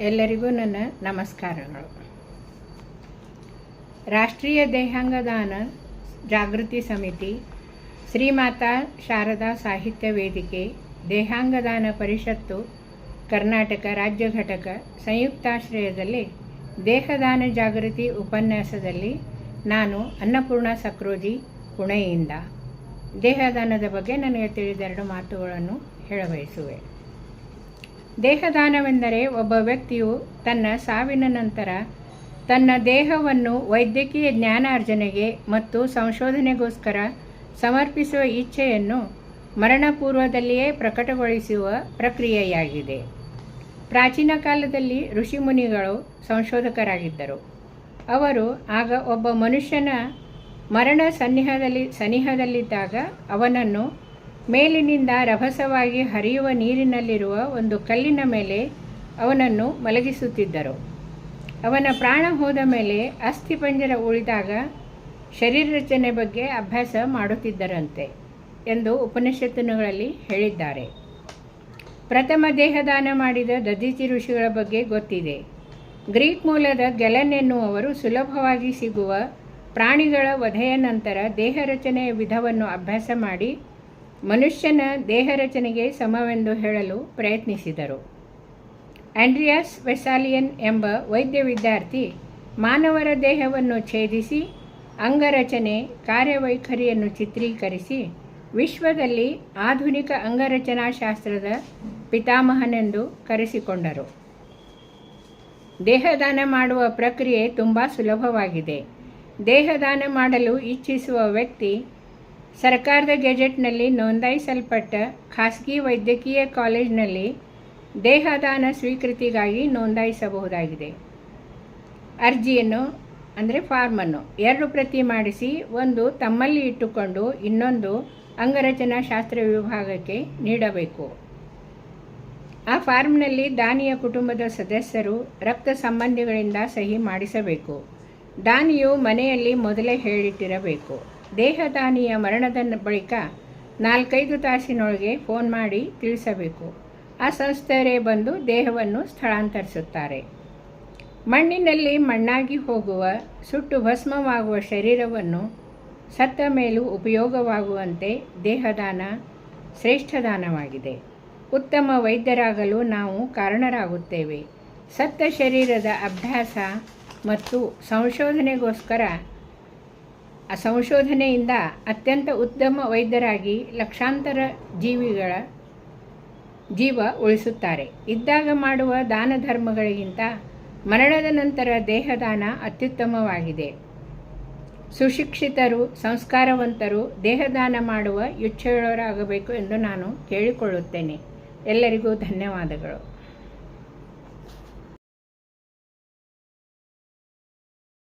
ಎಲ್ಲರಿಗೂ ನನ್ನ ನಮಸ್ಕಾರಗಳು. ರಾಷ್ಟ್ರೀಯ ದೇಹಾಂಗದಾನ ಜಾಗೃತಿ ಸಮಿತಿ ಶ್ರೀಮಾತಾ ಶಾರದಾ ಸಾಹಿತ್ಯ ವೇದಿಕೆ ದೇಹಾಂಗದಾನ ಪರಿಷತ್ತು, ಕರ್ನಾಟಕ ರಾಜ್ಯ ಘಟಕ ಸಂಯುಕ್ತಾಶ್ರಯದಲ್ಲಿ ದೇಹದಾನ ಜಾಗೃತಿ ಉಪನ್ಯಾಸದಲ್ಲಿ ನಾನು ಅನ್ನಪೂರ್ಣ ಸಕ್ರೋಜಿ ಪುಣೆಯಿಂದ. ದೇಹದಾನದ ಬಗ್ಗೆ ನನಗೆ ತಿಳಿದೆರಡು ಮಾತುಗಳನ್ನು ಹೇಳಬಯಸುವೆ. ದೇಹದಾನವೆಂದರೆ ಒಬ್ಬ ವ್ಯಕ್ತಿಯು ತನ್ನ ಸಾವಿನ ನಂತರ ತನ್ನ ದೇಹವನ್ನು ವೈದ್ಯಕೀಯ ಜ್ಞಾನಾರ್ಜನೆಗೆ ಮತ್ತು ಸಂಶೋಧನೆಗೋಸ್ಕರ ಸಮರ್ಪಿಸುವ ಇಚ್ಛೆಯನ್ನು ಮರಣಪೂರ್ವದಲ್ಲಿಯೇ ಪ್ರಕಟಗೊಳಿಸುವ ಪ್ರಕ್ರಿಯೆಯಾಗಿದೆ. ಪ್ರಾಚೀನ ಕಾಲದಲ್ಲಿ ಋಷಿಮುನಿಗಳು ಸಂಶೋಧಕರಾಗಿದ್ದರು. ಅವರು ಆಗ ಒಬ್ಬ ಮನುಷ್ಯನ ಮರಣ ಸನ್ನಿಹದಲ್ಲಿ ಸನಿಹದಲ್ಲಿದ್ದಾಗ ಅವನನ್ನು ಮೇಲಿನಿಂದ ರಭಸವಾಗಿ ಹರಿಯುವ ನೀರಿನಲ್ಲಿರುವ ಒಂದು ಕಲ್ಲಿನ ಮೇಲೆ ಅವನನ್ನು ಮಲಗಿಸುತ್ತಿದ್ದರು. ಅವನ ಪ್ರಾಣ ಹೋದ ಮೇಲೆ ಅಸ್ಥಿಪಂಜರ ಉಳಿದಾಗ ಶರೀರ ರಚನೆ ಬಗ್ಗೆ ಅಭ್ಯಾಸ ಮಾಡುತ್ತಿದ್ದರಂತೆ ಎಂದು ಉಪನಿಷತ್ತಿನಗಳಲ್ಲಿ ಹೇಳಿದ್ದಾರೆ. ಪ್ರಥಮ ದೇಹದಾನ ಮಾಡಿದ ದದೀಚಿ ಋಷಿಗಳ ಬಗ್ಗೆ ಗೊತ್ತಿದೆ. ಗ್ರೀಕ್ ಮೂಲದ ಗೆಲನ್ ಎನ್ನುವವರು ಸುಲಭವಾಗಿ ಸಿಗುವ ಪ್ರಾಣಿಗಳ ವಧೆಯ ನಂತರ ದೇಹ ರಚನೆಯ ವಿಧವನ್ನು ಅಭ್ಯಾಸ ಮಾಡಿ ಮನುಷ್ಯನ ದೇಹ ರಚನೆಗೆ ಸಮವೆಂದು ಹೇಳಲು ಪ್ರಯತ್ನಿಸಿದರು. ಆಂಡ್ರಿಯಾಸ್ ವೆಸಾಲಿಯನ್ ಎಂಬ ವೈದ್ಯ ವಿದ್ಯಾರ್ಥಿ ಮಾನವರ ದೇಹವನ್ನು ಛೇದಿಸಿ, ಅಂಗರಚನೆ ಕಾರ್ಯವೈಖರಿಯನ್ನು ಚಿತ್ರೀಕರಿಸಿ, ವಿಶ್ವದಲ್ಲಿ ಆಧುನಿಕ ಅಂಗರಚನಾಶಾಸ್ತ್ರದ ಪಿತಾಮಹನೆಂದು ಕರೆಸಿಕೊಂಡರು. ದೇಹದಾನ ಮಾಡುವ ಪ್ರಕ್ರಿಯೆ ತುಂಬ ಸುಲಭವಾಗಿದೆ. ದೇಹದಾನ ಮಾಡಲು ಇಚ್ಛಿಸುವ ವ್ಯಕ್ತಿ ಸರ್ಕಾರದ ಗೆಜೆಟ್ನಲ್ಲಿ ನೋಂದಾಯಿಸಲ್ಪಟ್ಟ ಖಾಸಗಿ ವೈದ್ಯಕೀಯ ಕಾಲೇಜ್ನಲ್ಲಿ ದೇಹದಾನ ಸ್ವೀಕೃತಿಗಾಗಿ ನೋಂದಾಯಿಸಬಹುದಾಗಿದೆ. ಅರ್ಜಿಯನ್ನು, ಅಂದರೆ ಫಾರ್ಮನ್ನು ಎರಡು ಪ್ರತಿ ಮಾಡಿಸಿ ಒಂದು ತಮ್ಮಲ್ಲಿ ಇಟ್ಟುಕೊಂಡು ಇನ್ನೊಂದು ಅಂಗರಚನಾ ಶಾಸ್ತ್ರ ವಿಭಾಗಕ್ಕೆ ನೀಡಬೇಕು. ಆ ಫಾರ್ಮ್ನಲ್ಲಿ ದಾನಿಯ ಕುಟುಂಬದ ಸದಸ್ಯರು ರಕ್ತ ಸಂಬಂಧಿಗಳಿಂದ ಸಹಿ ಮಾಡಿಸಬೇಕು. ದಾನಿಯು ಮನೆಯಲ್ಲಿ ಮೊದಲೇ ಹೇಳಿಟ್ಟಿರಬೇಕು. ದೇಹದಾನಿಯ ಮರಣದ ಬಳಿಕ ನಾಲ್ಕೈದು ತಾಸಿನೊಳಗೆ ಫೋನ್ ಮಾಡಿ ತಿಳಿಸಬೇಕು. ಆ ಸಂಸ್ಥೆಯರೇ ಬಂದು ದೇಹವನ್ನು ಸ್ಥಳಾಂತರಿಸುತ್ತಾರೆ. ಮಣ್ಣಿನಲ್ಲಿ ಮಣ್ಣಾಗಿ ಹೋಗುವ, ಸುಟ್ಟು ಭಸ್ಮವಾಗುವ ಶರೀರವನ್ನು ಸತ್ತ ಮೇಲೂ ಉಪಯೋಗವಾಗುವಂತೆ ದೇಹದಾನ ಶ್ರೇಷ್ಠ ದಾನವಾಗಿದೆ ಉತ್ತಮ ವೈದ್ಯರಾಗಲು ನಾವು ಕಾರಣರಾಗುತ್ತೇವೆ. ಸತ್ತ ಶರೀರದ ಅಭ್ಯಾಸ ಮತ್ತು ಸಂಶೋಧನೆಗೋಸ್ಕರ ಸಂಶೋಧನೆಯಿಂದ ಅತ್ಯಂತ ಉತ್ತಮ ವೈದ್ಯರಾಗಿ ಲಕ್ಷಾಂತರ ಜೀವಿಗಳ ಜೀವ ಉಳಿಸುತ್ತಾರೆ. ಇದ್ದಾಗ ಮಾಡುವ ದಾನ ಧರ್ಮಗಳಿಗಿಂತ ಮರಣದ ನಂತರ ದೇಹದಾನ ಅತ್ಯುತ್ತಮವಾಗಿದೆ. ಸುಶಿಕ್ಷಿತರು, ಸಂಸ್ಕಾರವಂತರು ದೇಹದಾನ ಮಾಡುವ ಇಚ್ಛೆಯುಳ್ಳವರಾಗಬೇಕು ಎಂದು ನಾನು ಕೇಳಿಕೊಳ್ಳುತ್ತೇನೆ. ಎಲ್ಲರಿಗೂ ಧನ್ಯವಾದಗಳು.